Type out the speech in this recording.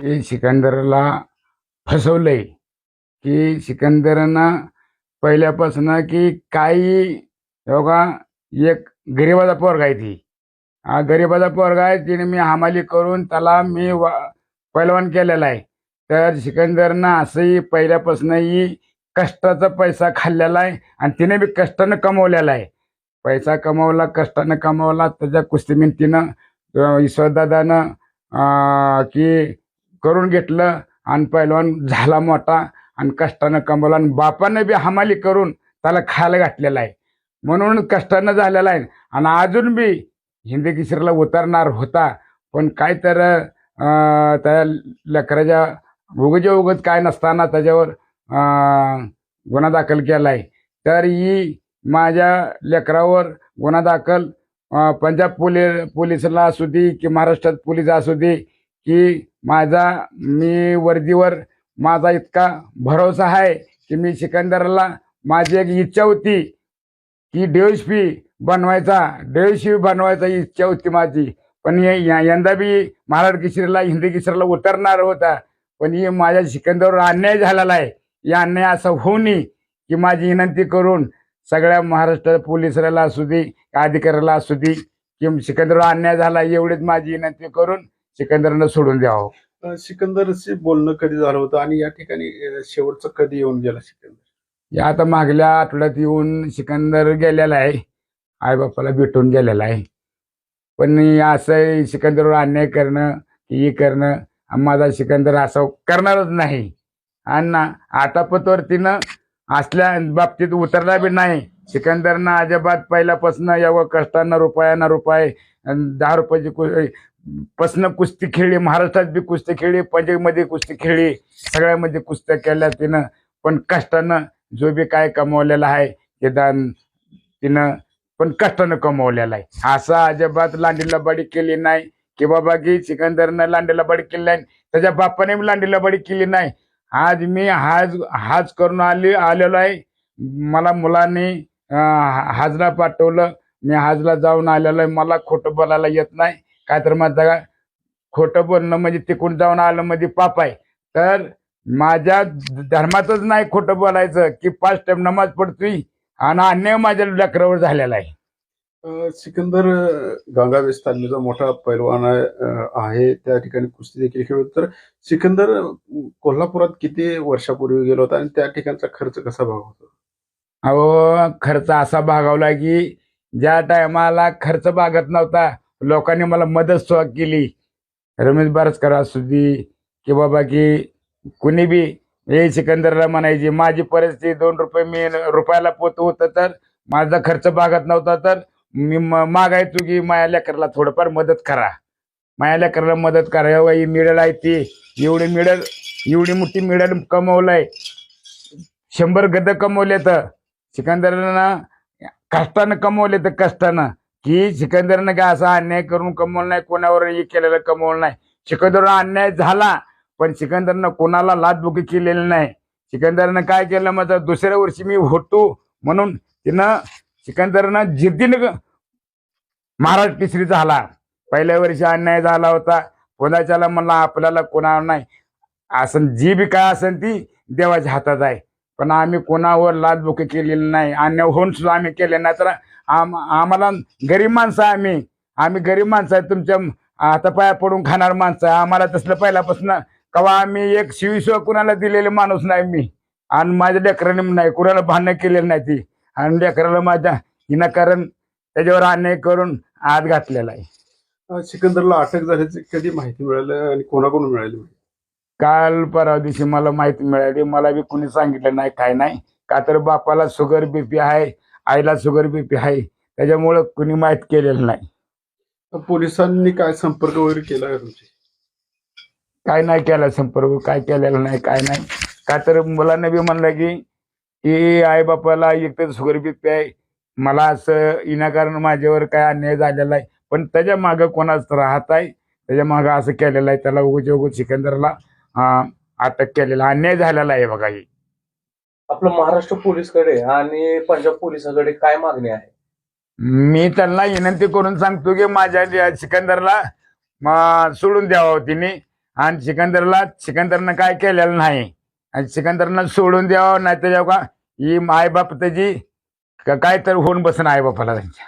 की सिकंदरला फसवलंय की सिकंदरनं पहिल्यापासून की काही बघा एक गरिबाचा पोरगा आहे ती. हा गरिबाचा पोरगा आहे तिने मी हमाली करून त्याला मी वा पैलवान केलेला आहे. तर सिकंदरनं असंही पहिल्यापासूनही कष्टाचा पैसा खाल्लेला आहे आणि तिने बी कष्टानं कमवलेला आहे. पैसा कमवला कष्टानं कमवला त्याच्या कुस्ती मिंतीनं ईश्वरदादानं की करून घेतलं. आणि पैलवान झाला मोठा आणि कष्टानं कमवला. आणि बापानं बी हमाली करून त्याला खायला घातलेला आहे. म्हणून कष्टानं झालेला आहे. आणि अजून बी हिंदी किशोरला उतरणार होता. पण काय तर त्या लेकराच्या उगच्या उगत काय नसताना त्याच्यावर गुन्हा दाखल केला आहे तर ही माझ्या लेकरावर गुन्हा दाखल पंजाब पोलीस पोलिसला असू दे की महाराष्ट्रात पोलीस असू दे की माझा मी वर्दीवर माझा इतका भरोसा आहे की मी सिकंदरला माझी एक इच्छा होती की पी बनवायचा पी बनवायचा इच्छा होती माझी. पण हे- या- यंदा बी महाराष्ट्र किशोरीला हिंदी केसरीला उतरणार होता. पण हे माझ्या सिकंदरवर अन्याय झालेला आहे. या अन्याय असं होऊ नये की माझी विनंती करून सगळ्या महाराष्ट्र पोलिसाला असू दे अधिकाऱ्याला असू दे की सिकंदरवर अन्याय झाला एवढीच माझी विनंती करून सिकंदरनं सोडून द्यावं. अं, सिकंदरशी बोलणं कधी झालं होतं? आणि या ठिकाणी अं, शेवटचं कधी येऊन गेला सिकंदर? या आता मागल्या आठवड्यात येऊन सिकंदर गेलेला आहे. आईबापाला भेटून गेलेला आहे. पण असं सिकंदरवर अन्याय करणं हे करणं आणि माझा सिकंदर असं करणारच नाही. आणि ना आतापतवर तिनं असल्या बाबतीत उतरला बी नाही. सिकंदरनं अजिबात पहिल्यापासून एवढं कष्टानं रुपयानं रुपये दहा रुपयाची कु पसनं कुस्ती खेळली. महाराष्ट्रात बी कुस्ती खेळली. पंजाबमध्ये कुस्ती खेळली. सगळ्यामध्ये कुस्त्या केल्या तिनं. पण कष्टानं जो बी काय कमवलेला आहे ते दान तिनं पण कष्टानं कमवलेला आहे. असं अजिबात लांडी लबाडी केली नाही. की बाबा की सिकंदरनं लांडी लबाडी केली नाही. त्याच्या बापाने बी लांडी लबाडी केली नाही. आज मी हाज हाज करून आले आलेलो आहे. मला मुलांनी हाजला पाठवलं. मी हाजला जाऊन आलेलो आहे. मला खोटं बोलायला येत नाही. काय तर माझा खोटं बोलणं म्हणजे तिकडून जाऊन आलं म्हणजे पाप आहे. तर माझ्या धर्मातच नाही खोटं बोलायचं की पाच टाइम नमाज पडतोय आणि अन्याय माझ्या लेकरावर झालेला आहे. सिकंदर अं, तालमीचा मोठा पैलवान आहे. त्या ठिकाणी कुस्ती देखील खेळत तर सिकंदर कोल्हापुरात किती वर्षापूर्वी गेलो होता? आणि त्या ठिकाणचा खर्च कसा भागवतो? अहो खर्च असा भागवला की ज्या टायमाला खर्च भागत नव्हता लोकांनी मला मदत सुद्धा केली. रमेश बारसकर असू दे की बाबा की कुणी बी हे सिकंदरला म्हणायची माझी परिस्थिती दोन रुपये मी रुपयाला पोत होतं तर माझा खर्च भागत नव्हता तर मी म- मागायचो की माझ्या लेकराला थोडंफार मदत करा. माझ्या लेकराला मदत करा. एवढा ही मिळेल आहे ती. एवढी मिळेल एवढी मोठी मिळेल कमवलंय. शंभर गद कमवले तर सिकंदरनं कष्टानं कमवले तर कष्टानं. की सिकंदरनं काय असा अन्याय करून कमवलं नाही कोणावर हे केलेलं कमवलं नाही. सिकंदरनं अन्याय झाला पण सिकंदरनं कोणाला लाचबुकी केलेली नाही. सिकंदरनं काय केलं? मग दुसऱ्या वर्षी मी होतो म्हणून तिनं सिकंदरनं जिद्दीनं महाराज केसरी झाला. पहिल्या वर्षी अन्याय झाला होता. कोणाच्याला म्हणला आपल्याला कोणावर नाही. असं जी बी काय असेल ती देवाच्या हातात आहे. पण आम्ही कोणावर लाचबुकी केलेली नाही. अन्याय होऊन सुद्धा आम्ही केले नाही. तर आम आम्हाला गरीब माणसं आम्ही. आम्ही गरीब माणसं आहे. तुमच्या हातापाया पडून खाणार माणसं आहे. आम्हाला तसलं पहिल्यापासून कवा आम्ही एक शिवीशिवाय कुणाला दिलेले माणूस नाही मी. आणि माझ्या लेकरांनी नाही. कुणाला भांडणं केलेलं नाही ती. आणि लेकराला माझ्या विनाकारण त्याच्यावर अन्याय करून आत घातलेला आहे. अं, सिकंदरला अटक झाल्याची कधी माहिती मिळाली आणि कोणाकडून मिळाली? काल परवा दिवशी मला माहिती मिळाली. मला बी कुणी सांगितलं नाही काय नाही. का तर बापाला शुगर बीपी आहे आईला शुगर बीपी आहे. त्याच्यामुळं कुणी माहीत केलेलं नाही. पोलिसांनी काय संपर्क वगैरे केला का तुमची? काय नाही केला संपर्क काय केलेला नाही काय नाही. का तर मुलांना बी म्हणलं की की आई बापाला एक तर शुगर बीपी आहे. मला असं विनाकारण माझ्यावर काय अन्याय झालेला आहे. पण त्याच्या मागं कोणाच राहत आहे. त्याच्या मागं असं केलेलं आहे. त्याला उगच उगच सिकंदरला अटक केलेला अन्याय झालेला आहे बघा ही. आपलं महाराष्ट्र पोलीसकडे आणि पंजाब पोलिसाकडे काय मागणी आहे? मी त्यांना विनंती करून सांगतो की माझ्या सिकंदरला सोडून द्यावं तिने. आणि सिकंदरला सिकंदरनं काय केलेलं नाही. आणि सिकंदरना सोडून द्यावं नाही तर का ही आईबाप त्याची काय तर होऊन बसन आईबापाला त्यांच्या.